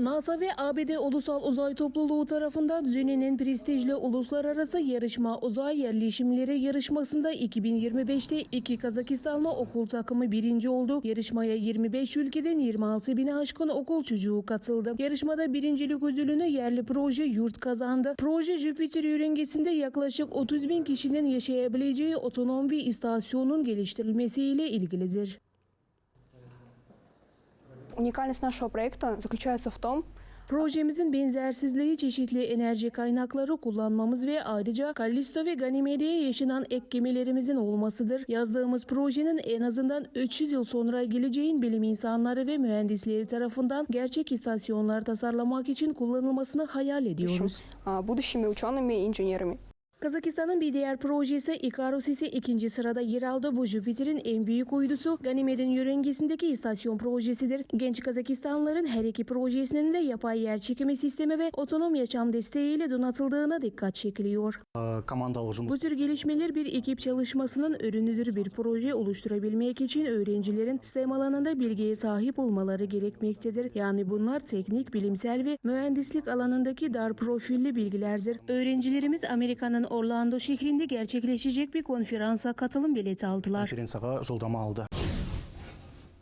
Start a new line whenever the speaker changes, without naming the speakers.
NASA ve ABD Ulusal Uzay Topluluğu tarafından düzenlenen prestijli uluslararası yarışma uzay yerleşimleri yarışmasında 2025'te iki Kazakistanlı okul takımı birinci oldu. Yarışmaya 25 ülkeden 26 bine aşkın okul çocuğu katıldı. Yarışmada birincilik ödülünü yerli proje yurt kazandı. Proje Jüpiter yörüngesinde yaklaşık 30 bin kişinin yaşayabileceği otonom bir istasyonun geliştirilmesiyle ilgilidir
Уникальность нашего проекта заключается в том,
Projemizin benzersizliği çeşitli enerji kaynakları kullanmamız ve ayrıca Kallisto ve Ganimede'ye yaşanan ek gemilerimizin olmasıdır. Yazdığımız projenin en azından 300 yıl sonra geleceğin bilim insanları ve mühendisleri tarafından gerçek istasyonlar tasarlamak için kullanılmasını hayal ediyoruz.
а, будущими учеными и инженерами.
Kazakistan'ın bir diğer projesi Icarus ikinci sırada yer aldı. Bu Jüpiter'in en büyük uydusu Ganymed'in yörüngesindeki istasyon projesidir. Genç Kazakistanların her iki projesinin de yapay yer çekimi sistemi ve otonom yaşam desteğiyle donatıldığına dikkat çekiliyor.
Ee,
Bu tür gelişmeler bir ekip çalışmasının ürünüdür. Bir proje oluşturabilmek için öğrencilerin STEM alanında bilgiye sahip olmaları gerekmektedir. Yani bunlar teknik, bilimsel ve mühendislik alanındaki dar profilli bilgilerdir. Öğrencilerimiz Amerika'nın Orlando şehrinde gerçekleşecek bir konferansa katılım bileti aldılar.
Konferansa aldı.